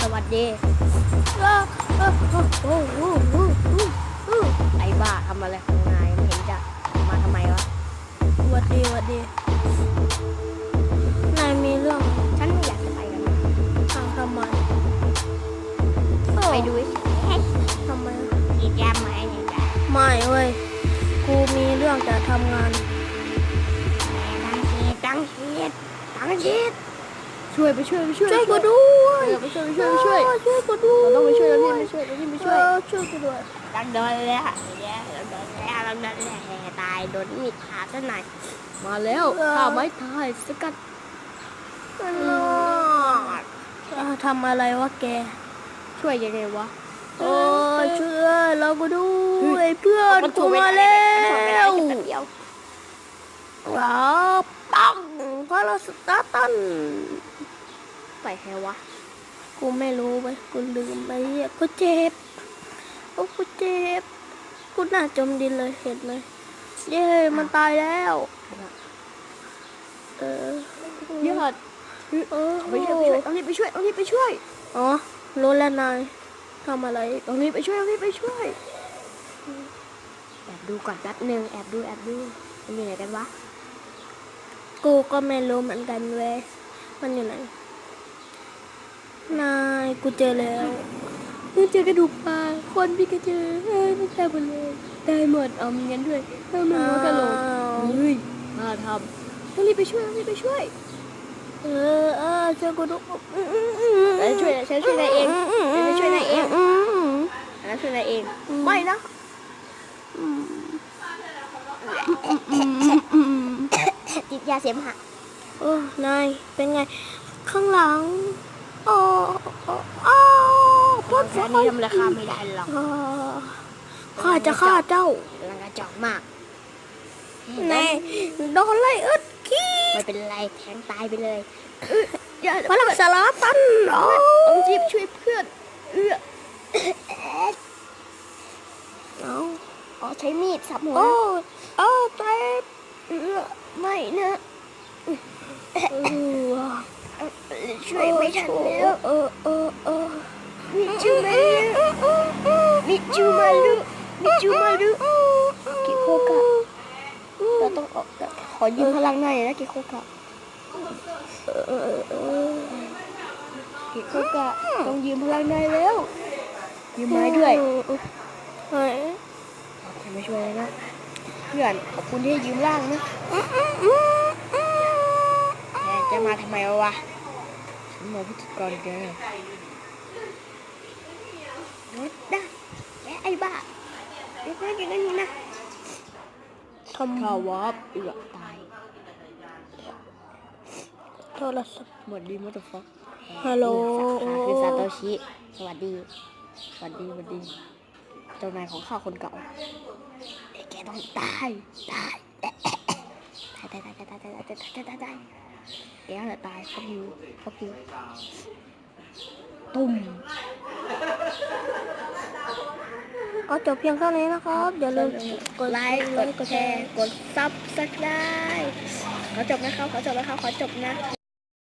สวัสดีเออเออเออโอ้โหโอ้โหโอ้โหไอ้บ้าทำอะไรของนายไม่เห็นจะมาทำไมวะสวัสดีสวัสดีนายมีเรื่องฉันไม่อยากจะไปกันนะทางทำไมไปดูเฉยทำไมๆอีกแก้มไหมเนี่ยจ้ะไม่เว้ยกูมีเรื่องจะทำงานตั้งชีดตั้งชีดตั้งชีด ช่วยไปช่วยไปช่วยช่วยกูด้วยเออไปช่วยไปช่วยไปช่วยช่วยกูด้วยเราต้องไปช่วยเรารีบไปช่วยเรารีบไปช่วยเออช่วยกูด้วยเราโดนแล้วเราโดนแล้วเราโดนแล้วตายโดนมีดผ่าซะหน่อยมาแล้วข้าไม้ทายสกัดเออทำอะไรวะแก ช่วยยังไงวะโอ้ช่วยเรากูด้วยเพื่อนกูมาแล้ไม่ได้วแค่แป๊บเดียวว้าวปังพาราสตาตัน ไปแค่วะ กูไม่รู้ไปกูลืมไปเหี้ยกูเจ็บ โอ้กูเจ็บ กูน่าจมดินเลยเห็นไหมเย้มันตายแล้ว เออยอดเออไปช่วยไปช่วยต้องรีบไปช่วยต้องรีบไปช่วย อ๋อรู้แล้วนายทำอะไรต้องรีบไปช่วยต้องรีบไปช่วย แอบดูก่อนแป๊บหนึ่งแอบดูแอบดูมันอยู่ไหนกันวะ กูก็ไม่รู้เหมือนกันเว้ยมันอยู่ไหน นายกูเจอแล้วกูเจอกระดูกปลาคนพี่ก็เจอเฮ้ยไม่ตายหมดเลยได้หมดเอามีงั้นด้วยเอาหนึ่งว่ากะโหลกอ้าวเฮ้ยมาทำต้องรีบไปช่วยต้องรีบไปช่วย เออเออช่วยกูดูเอ้ยช่วยฉันช่วยนายเองฉันจะช่วยนายเองอันนั้นช่วยนายเองไม่นะติดยาเสมหะโอ้นายเป็นไง ข้างหลัง โอ้โอ้โอ้พวกแค่นี้ทำราคาไม่ได้หรอกข้าจะฆ่าเจ้ารังกระจอกมากแน่โดนไล่อึดขี้ไม่เป็นไรแทงตายไปเลยพลังสารตันโอ้ต้องรีบช่วยเพื่อนเอื้อเอาอ๋อใช้มีดสับหัวโอ้โอ้เจ็บเออไม่นะ ช่วยไม่ทันแล้วเออเออเออมิจูมารุมิจูมารุมิจูมารุกิโคกะเราต้องออกขอยืมพลังหน่อยนะกิโคกะเออเออกิโคกะต้องยืมพลังหน่อยแล้วยืมไม้ด้วยเฮ้ยไม่ช่วยเลยนะเพื่อนขอบคุณที่ยืมร่างนะแกจะมาทำไมวะ ฉันมาพิธีกรแกรถได้แกไอ้บ้าเด็กนั่นอย่างนั้นนะทำข่าววาร์ปเอือกตายโทรศัพท์หมดดีมอเตอร์ฟักฮัลโหลคือซาโตชิ สวัสดี สวัสดี สวัสดี เจ้านายของข้าคนเก่าไอ้แกต้องตาย ตาย ตาย ตาย ตาย ตาย ตาย ตาย ตาย ตาย ตายตายตายแกน่ะตายฟักยูฟักยูตุ่มก็จบเพียงเท่านี้นะครับ อย่าลืมกดไลค์ กดแชร์ กดซับสไครต์ขอจบนะครับ ขอจบนะครับ ขอจบนะ